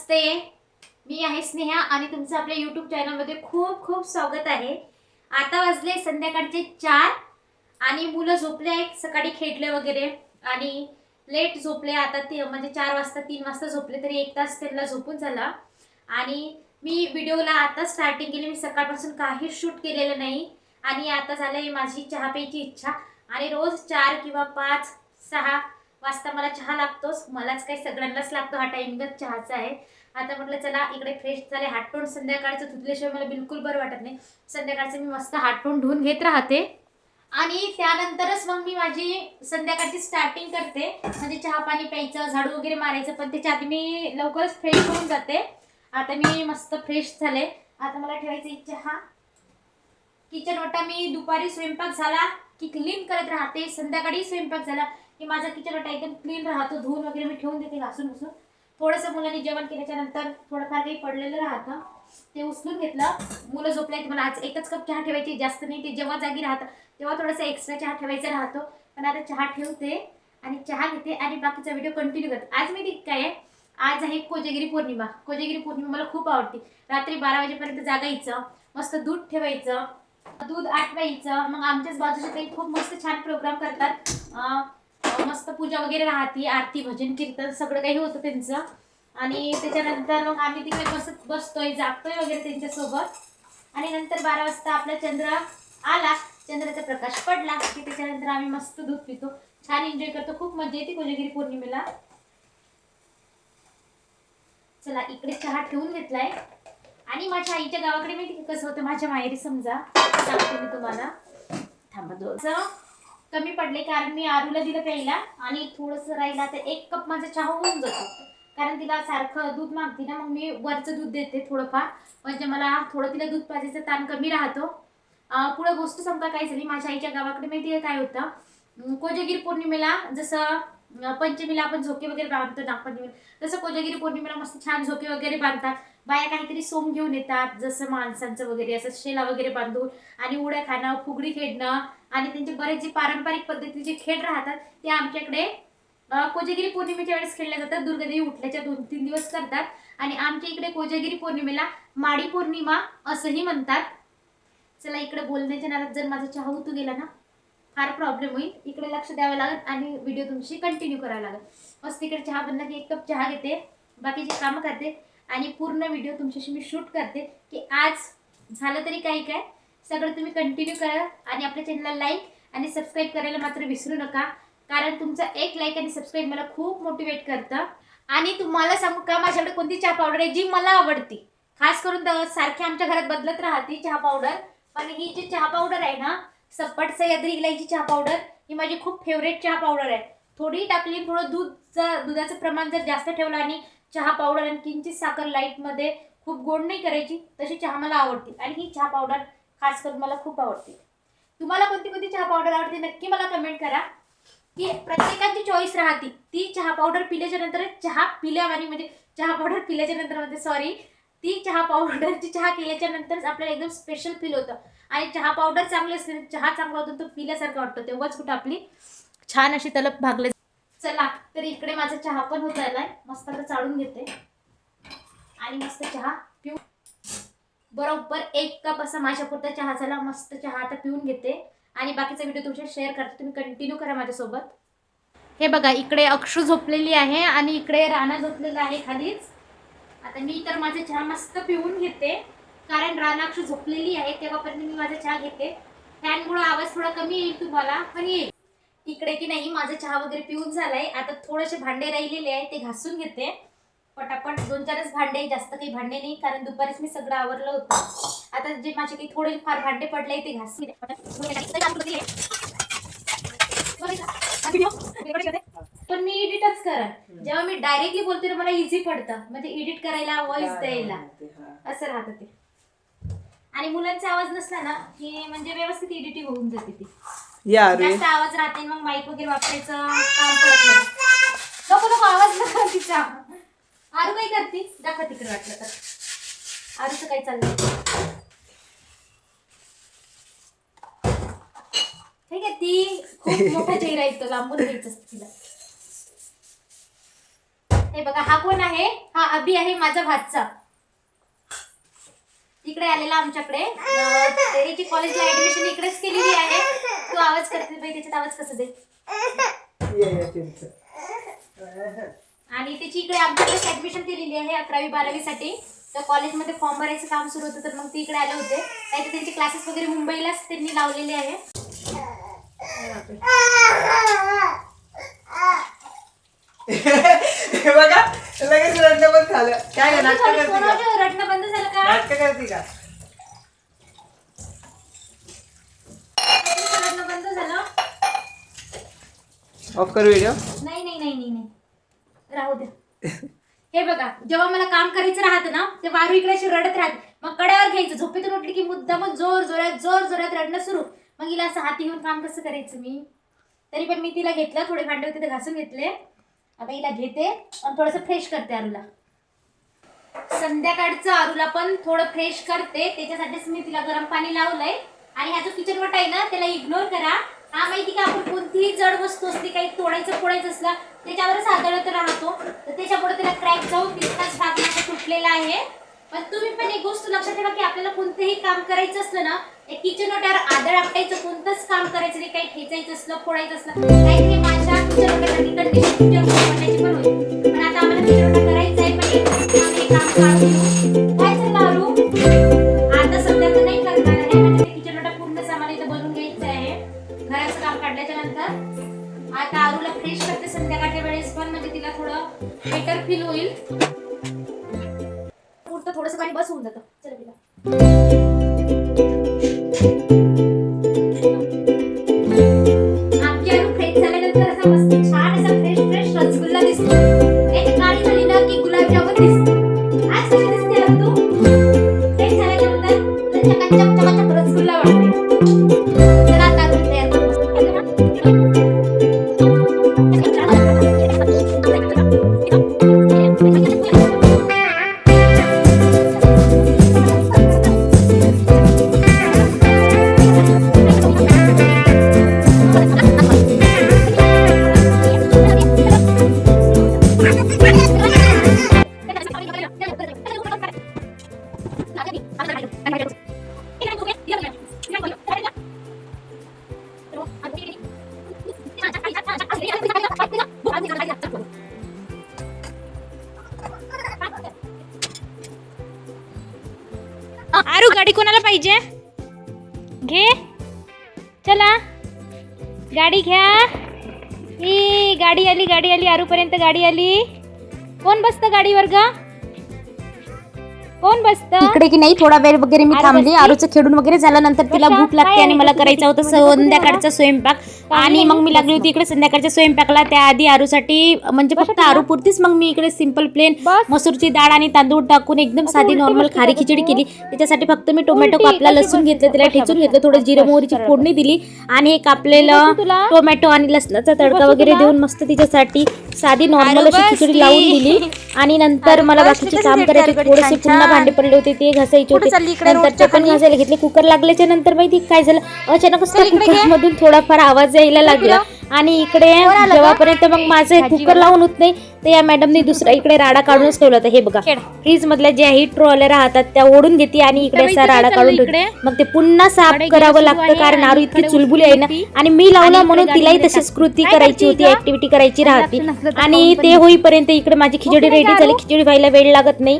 नमस्ते. मी आहे स्नेहा आणि तुमचं आपल्या यूट्यूब चॅनलमध्ये खूप खूप स्वागत आहे. आता वाजले संध्याकाळचे चार आणि मुलं झोपले आहेत सकाळी खेळले वगैरे. आणि लेट झोपले आता ते म्हणजे चार वाजता तीन वाजता झोपले तरी एक तास त्यांना झोपून झाला. आणि मी व्हिडिओला आता स्टार्टिंग केली मी सकाळपासून काही शूट केलेलं नाही. आणि आता झालंय माझी चहा प्यायची इच्छा. आणि रोज चार किंवा पाच सहा वाजता मला चहा लागतोच. मलाच काही सगळ्यांनाच लागतो हा टाइमच चहाचा आहे. आता म्हटलं चला इकडे फ्रेश झाले. हाटून संध्याकाळचं धुतल्याशिवाय मला बिलकुल बरं वाटत नाही. संध्याकाळचं मी मस्त हाटून धुवून घेत राहते. आणि त्यानंतरच मग मी माझी संध्याकाळची स्टार्टिंग करते. म्हणजे चहा पाणी प्यायचं झाडू वगैरे मारायचं. पण त्याच्या आधी मी लवकरच फ्रेश होऊन जाते. आता मी मस्त फ्रेश झाले. आता मला ठेवायची चहा. किचन वाटा मी दुपारी स्वयंपाक झाला की क्लीन करत राहते. संध्याकाळी स्वयंपाक झाला. की माझा किचन वाटा एकदम क्लीन राहतो धुवून वगैरे मी ठेवून देते घासून घुसून. थोडंसं मुलांनी जेवण केल्याच्यानंतर थोडंफार काही पडलेलं राहतं ते उचलून घेतलं. मुलं झोपले मला आज एकच कप चहा ठेवायची जास्त नाही ते जेव्हा जागी राहतं तेव्हा थोडासा एक्स्ट्रा चहा ठेवायचा राहतो. पण आता चहा ठेवते आणि चहा घेते आणि बाकीचा व्हिडिओ कंटिन्यू करते. आज मी काय आहे. आज आहे कोजगिरी पौर्णिमा. कोजेगिरी पौर्णिमा मला खूप आवडते. रात्री बारा वाजेपर्यंत जागायचं मस्त दूध ठेवायचं दूध आटवायचं. मग आमच्याच बाजूचे काही खूप मस्त छान प्रोग्राम करतात. मस्त पूजा वगैरे राहते आरती भजन कीर्तन सगळं काही होतं त्यांचं. आणि त्याच्यानंतर मग आम्ही तिकडे बसत बसतोय जागतोय वगैरे त्यांच्यासोबत. आणि नंतर बारा वाजता आपला चंद्र आला चंद्राचा प्रकाश पडला की त्याच्यानंतर आम्ही मस्त दूध पितो. छान एन्जॉय करतो खूप मजा येते कोजागिरी पौर्णिमेला. चला इकडे चहा ठेवून घेतलाय. आणि माझ्या आईच्या गावाकडे माहिती कसं होतं? माझ्या माहेरी समजा सांगते मी तुम्हाला. थांबा दोन कमी पडले कारण मी आरूला दिलं प्यायला आणि थोडंसं राहिला तर एक कप माझा चहा होऊन जातो. कारण तिला सारखं दूध मागते ना मग मी वरचं दूध देते थोडंफार. म्हणजे मला थोडं तिला दूध पाजायचं ताण कमी राहतो. पुढं गोष्ट समजा काय झाली? माझ्या आईच्या गावाकडे माहिती काय होतं? अं, पौर्णिमेला जसं पंचमीला आपण झोके वगैरे बांधतो नागपंचमीला तसं कोजागिरी पौर्णिमेला मस्त छान झोके वगैरे बांधतात. बाया काहीतरी सोम घेऊन येतात जसं माणसांचं वगैरे असं शेला वगैरे बांधून आणि उड्या खाणं फुगडी खेळणं आणि त्यांचे बरेच जे पारंपरिक पद्धतीचे खेळ राहतात ते आमच्याकडे कोजागिरी पौर्णिमेच्या वेळेस खेळल्या जातात. दुर्गादेवी उठल्याच्या दोन तीन दिवस करतात. आणि आमच्या इकडे कोजागिरी पौर्णिमेला माडी पौर्णिमा असंही म्हणतात. चला इकडे बोलण्याच्या नादात जर माझा चहा होतो गेला ना फार प्रॉब्लेम होईल. इकडे लक्ष द्यावं लागत आणि व्हिडिओ तुमची कंटिन्यू करावा लागत मस्त इकडे चहा बनला की एक कप चहा घेते बाकीचे कामं करते आणि पूर्ण व्हिडिओ तुमच्याशी मी शूट करते की आज झालं तरी काही काय? सगळं तुम्ही कंटिन्यू करा. आणि आपल्या चॅनलला लाईक आणि सबस्क्राईब करायला मात्र विसरू नका. कारण तुमचं एक लाईक आणि सबस्क्राईब मला खूप मोटिवेट करतं. आणि तुम्हाला सांगू का माझ्याकडे कोणती चहा पावडर आहे जी मला आवडती? खास करून सारख्या सारखी आमच्या घरात बदलत राहते चहा पावडर पण ही जी चहा पावडर आहे ना सप्पट सह्याद्री इलायची चहा पावडर ही माझी खूप फेवरेट चहा पावडर आहे. थोडी टाकली थोडं दूधचं दुधाचं प्रमाण जर जास्त ठेवलं आणि चहा पावडर आणि किंचित साखर लाईटमध्ये खूप गोड नाही करायची तशी चहा मला आवडते. आणि ही चहा पावडर खास करून मला खूप आवडते. तुम्हाला कोणती कोणती चहा पावडर आवडते नक्की मला कमेंट करा. की प्रत्येकाची चॉईस राहते. ती चहा पावडर पिल्याच्या नंतर चहा पिल्यावानी म्हणजे चहा पावडर पिल्याच्या नंतर म्हणजे सॉरी ती चहा पावडरची चहा केल्याच्या नंतरच आपल्याला एकदम स्पेशल फील होतं. आणि चहा पावडर चांगली असते चहा चांगला होतो तो पिल्यासारखा वाटतो. तेव्हाच कुठं आपली छान अशी तलप भागले चला तर इकडे माझा चहा पण होत आलाय. मस्त आता चाळून घेते. आणि मस्त चहा. बरोबर एक कप असा माझ्यापुरता चहा झाला मस्त चहा आता पिऊन घेते. आणि बाकीचा व्हिडिओ तुमच्या शेअर करते. तुम्ही कंटिन्यू करा माझ्यासोबत. हे बघा इकडे अक्षू झोपलेली आहे आणि इकडे राणा झोपलेला आहे खालीच. आता मी तर माझा चहा मस्त पिऊन घेते. कारण राणा अक्षू झोपलेली आहे तेव्हापर्यंत मी माझा चहा घेते. फॅनमुळे आवाज थोडा कमी येईल तुम्हाला पण येईल. इकडे की नाही माझा चहा वगैरे पिऊन झालाय. आता थोडेसे भांडे राहिलेले आहे ते घासून घेते. पटापट. दोन चारच भांडे जास्त काही भांडे नाही कारण दुपारीच मी सगळं आवरलं होतं. आता जे माझे काही थोडे फार भांडे पडले ते घासून पण मी एडिटच करा. जेव्हा मी डायरेक्टली बोलते ना मला इझी पडतं. म्हणजे एडिट करायला व्हॉइस द्यायला. असं राहतं ते. आणि मुलांचा आवाज नसला ना की म्हणजे व्यवस्थित एडिटिंग होऊन जाते ती. जास्त आवाज राहते मग माईक वगैरे वापरायचं काम पडत नाही. नको नको आवाज नका तिचा. आरू काय करते दाखव तिकडे वाटलं तर. आरूचं काय चाललंय? ठीक आहे ती खूप मोठा चेहरा येतो लांबून घ्यायचं असतं तिला. हे बघा हा कोण आहे? हा अभि आहे माझा भातचा. इकडे आलेला आमच्याकडे. त्याची कॉलेजला ऍडमिशन इकडेच केलेली आहे. तू आवाज करते बाई त्याच्यात आवाज कसं दे? आणि त्याची इकडे आमच्याकडेच ऍडमिशन केलेली आहे अकरावी बारावीसाठी तर कॉलेजमध्ये फॉर्म भरायचं काम सुरू होतं तर मग ते इकडे आले होते. नाही तर त्यांचे क्लासेस वगैरे मुंबईलाच त्यांनी लावलेले आहे. बघा लगेच रडणं पण झालं. काय ग, नाटकं करते का? रडणं बंद झालं का? नाटकं करते का? रडणं बंद झालं? ऑफ कर व्हिडिओ नाही नाही नाही नाही नाही. राहू द्या. हे बघा जेव्हा मला काम करायचं राहतं ना ते वारू इकडे अशी रडत राहते. मग कड्यावर घ्यायचं झोपेतून उठली की मुद्दा मग जोर जोरात जोर जोरात रडणं सुरू. मग हिला असं हाती घेऊन काम कसं करायचं मी? तरी पण मी तिला घेतलं थोडे भांडे होते ते घासून घेतले. आता हिला घेते आणि थोडंसं फ्रेश करते आरूला. संध्याकाळचं आरूला पण थोडं फ्रेश करते. त्याच्यासाठीच मी तिला गरम पाणी लावलंय. आणि हा जो किचन वाटा आहे ना त्याला इग्नोर करा. हा माहिती का आपण कोणतीही जड वस्तू असते काही तोडायचं फोडायचं असला त्याच्यावरच आदळत राहतो. तर त्याच्यापुढे त्याला क्रॅक जाऊन तितकाच भाग माझा तुटलेला आहे. पण तुम्ही पण एक गोष्ट लक्षात ठेवा की आपल्याला कोणतंही काम करायचं असलं ना एक किचन वाट्यावर आदळ आपटायचं कोणतंच काम करायचं नाही काही ठेचायचं असलं फोडायचं असलं काही माझ्या किचन वाट्यासाठी कंडिशन जातं. चल तिला आमची आरू फ्रेश झाल्यानंतर असा मस्त छान असा फ्रेश फ्रेश रसगुल्ला दिसतो. एक काळी झाली ना की गुलाबजामुन दिसते. आज कशी दिसते तू? फ्रेश झाल्यानंतर तुला चकाचक चकाचक रसगुल्ला वाटते. तर आता तयार करू. चला. गाडी घ्या. ही गाडी आली गाडी आली आरूपर्यंत गाडी आली. कोण बसतं गाडीवर ग? कोण बसतं? इकडे की नाही थोडा वेळ वगैरे मी थांबली? आरूचं खेळून वगैरे झाल्यानंतर तिला? भूक लागते आणि? मला करायचा होता संध्याकाळचा स्वयंपाक. आणि मग मी लागली होती इकडे संध्याकाळच्या स्वयंपाकला. त्याआधी आरूसाठी म्हणजे फक्त आरू पुरतीच मग मी इकडे सिंपल प्लेन मसूरची डाळ आणि तांदूळ टाकून एकदम साधी नॉर्मल खारी खिचडी केली. त्याच्यासाठी फक्त मी टोमॅटो कापला लसूण घेतलं त्याला ठेचून घेतलं थोडं जिरं मोहरीची फोडणी दिली आणि एक कापलेलं टोमॅटो आणि लसणाचा तडका वगैरे देऊन मस्त तिच्यासाठी साधी नॉर्मल अशी खिचडी लावून दिली. आणि नंतर मला बाकीचे काम करायचे थोडेसे पुन्हा भांडे पडले होते ते घासायचे होते. नंतर पण घासायला घेतले कुकर लागल्याच्या नंतर माहिती काय झालं? अचानकच त्या कुकर मधून थोडाफार आवाज यायला लागला. आणि इकडे जेव्हापर्यंत मग माझं कुकर लावून होत नाही तर या मॅडमने दुसरा इकडे राडा काढूनच ठेवला होता. हे बघा फ्रीज मधल्या ज्या हिट ट्रॉल्या राहतात त्या ओढून घेते आणि इकडे असा राडा काढून ठेवते मग ते पुन्हा साफ करावं लागतं कारण आरू इतकी चुलबुली आहे ना. आणि मी लावला म्हणून तिलाही तशीच कृती करायची होती ऍक्टिव्हिटी करायची राहते. आणि ते होईपर्यंत इकडे माझी खिचडी रेडी झाली. खिचडी व्हायला वेळ लागत नाही.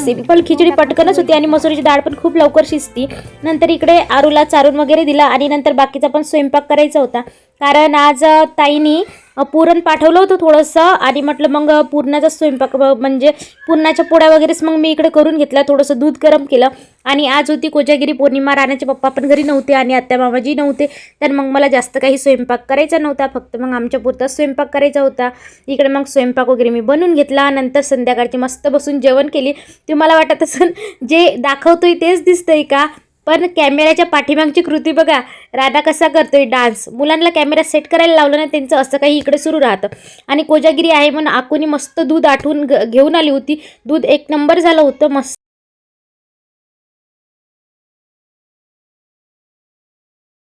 सिंपल खिचडी पटकनच होती आणि मसुरीची डाळ पण खूप लवकर शिजती. नंतर इकडे आरूला चारून वगैरे दिला आणि नंतर बाकीचा पण स्वयंपाक करायचा होता. कारण आज ताईनी पुरण पाठवलं होतं थोडंसं. आणि म्हटलं मग पुरणाचा स्वयंपाक म्हणजे पुरणाच्या पोळ्या वगैरेच मग मी इकडे करून घेतला थोडंसं दूध गरम केलं. आणि आज होती कोजागिरी पौर्णिमा. राण्याचे पप्पा पण घरी नव्हते आणि आत्या मामाजी नव्हते. तर मग मला जास्त काही स्वयंपाक करायचा नव्हता. फक्त मग आमच्या पुरताच स्वयंपाक करायचा होता. इकडे मग स्वयंपाक वगैरे मी बनवून घेतला. नंतर संध्याकाळची मस्त बसून जेवण केली. तुम्हाला वाटत असेल जे दाखवतोय तेच दिसतंय का? पण कॅमेऱ्याच्या पाठीमागची कृती बघा. राधा कसा करतोय डान्स मुलांना कॅमेरा सेट करायला लावलं ना त्यांचं असं काही इकडे सुरू राहतं. आणि कोजागिरी आहे म्हणून आकुनी मस्त दूध आठवून घेऊन आली होती. दूध एक नंबर झालं होतं मस्त.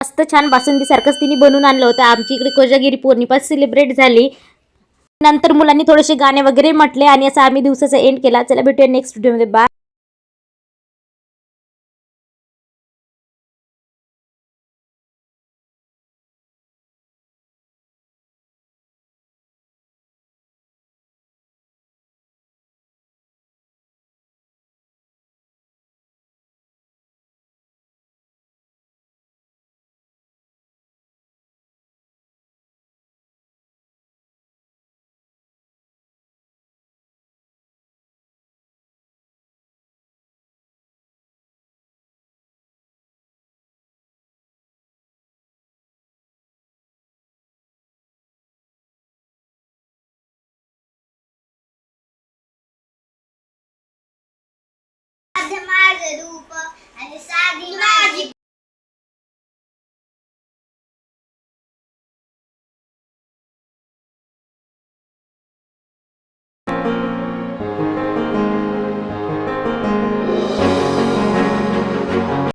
मस्त छान बासुंदीसारखंच तिने बनवून आणलं होतं. आमची इकडे कोजागिरी पौर्णिमा सेलिब्रेट झाली. नंतर मुलांनी थोडेसे गाणे वगैरे म्हटले आणि असं आम्ही दिवसाचा एंड केला. चला भेटूया नेक्स्ट व्हिडिओमध्ये बाय माझं रूप आणि साधी माझी